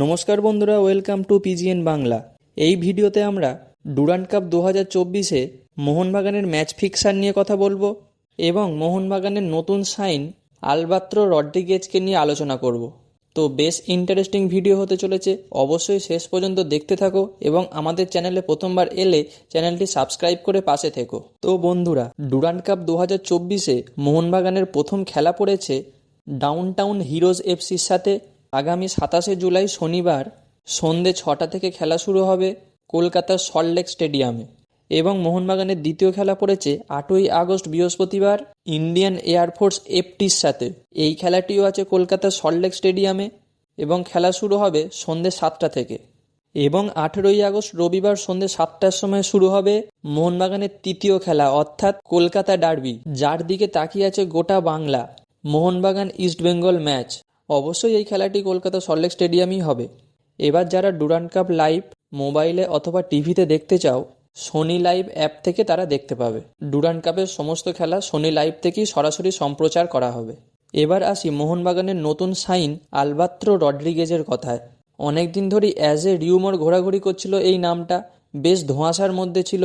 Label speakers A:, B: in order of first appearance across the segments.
A: নমস্কার বন্ধুরা, welcome to পিজিএন Bangla. এই ভিডিওতে আমরা ডুরান্ড কাপ দু হাজার চব্বিশে মোহনবাগানের ম্যাচ ফিক্সার নিয়ে কথা বলব এবং মোহনবাগানের নতুন সাইন আলবাত্র রড্রিগেজকে নিয়ে আলোচনা করব। তো বেশ ইন্টারেস্টিং ভিডিও হতে চলেছে, অবশ্যই শেষ পর্যন্ত দেখতে থাকো এবং আমাদের চ্যানেলে প্রথমবার এলে চ্যানেলটি সাবস্ক্রাইব করে পাশে থেকো। তো বন্ধুরা, ডুরান্ড কাপ দু হাজার চব্বিশে মোহনবাগানের প্রথম খেলা পড়েছে ডাউনটাউন হিরোজ এফসির সাথে আগামী সাতাশে জুলাই শনিবার সন্ধে ছটা থেকে খেলা শুরু হবে কলকাতার সল্টলেক স্টেডিয়ামে এবং মোহনবাগানের দ্বিতীয় খেলা পড়েছে আটই আগস্ট বৃহস্পতিবার ইন্ডিয়ান এয়ারফোর্স এফটির সাথে। এই খেলাটিও আছে কলকাতার সল্টলেক স্টেডিয়ামে এবং খেলা শুরু হবে সন্ধে সাতটা থেকে। এবং আঠেরোই আগস্ট রবিবার সন্ধে সাতটার সময় শুরু হবে মোহনবাগানের তৃতীয় খেলা, অর্থাৎ কলকাতা ডার্বি। যার দিকে তাকিয়ে আছে গোটা বাংলা। মোহনবাগান ইস্টবেঙ্গল ম্যাচ। অবশ্যই এই খেলাটি কলকাতা সল্টলেক স্টেডিয়ামই হবে। এবার যারা ডুরান্ড কাপ লাইভ, মোবাইলে অথবা টিভিতে দেখতে চাও, সোনি লাইভ অ্যাপ থেকে তারা দেখতে পাবে। ডুরান্ড কাপের সমস্ত খেলা সোনি লাইভ থেকেই সরাসরি সম্প্রচার করা হবে। এবার আসি মোহনবাগানের নতুন সাইন আলবাত্র রড্রিগেজের কথায়। অনেকদিন ধরেই অ্যাজ এ রিউমর ঘোরাঘুরি করছিল এই নামটা। বেশ ধোঁয়াশার মধ্যে ছিল।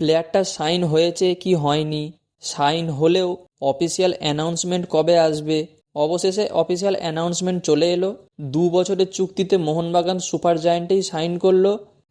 A: প্লেয়ারটা সাইন হয়েছে কি হয়নি? সাইন হলেও অফিসিয়াল অ্যানাউন্সমেন্ট কবে আসবে? অবশেষে অফিসিয়াল অ্যানাউন্সমেন্ট চলে এলো। দু বছরের চুক্তিতে মোহনবাগান সুপার জায়েন্টেই সাইন করল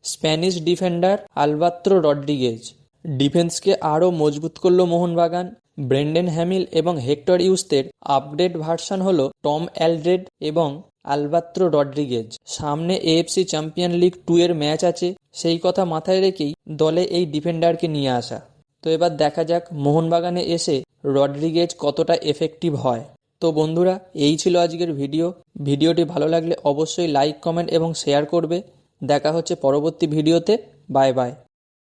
A: স্প্যানিশ ডিফেন্ডার আলবাত্র রড্রিগেজ। ডিফেন্সকে আরও মজবুত করল মোহনবাগান। ব্রেন্ডেন হ্যামিল এবং হেক্টর ইউস্তের আপডেট ভার্সন হল টম অ্যালড্রেড এবং আলবাত্র রড্রিগেজ। সামনে এএফসি চ্যাম্পিয়ন লিগ টু এর ম্যাচ আছে, সেই কথা মাথায় রেখেই দলে এই ডিফেন্ডারকে নিয়ে আসা। তো এবার দেখা যাক মোহনবাগানে এসে রড্রিগেজ কতটা এফেক্টিভ হয়। তো বন্ধুরা, এই ছিল আজকের ভিডিও। ভিডিওটি ভালো লাগলে অবশ্যই লাইক, কমেন্ট এবং শেয়ার করবে। দেখা হচ্ছে পরবর্তী ভিডিওতে। Bye bye.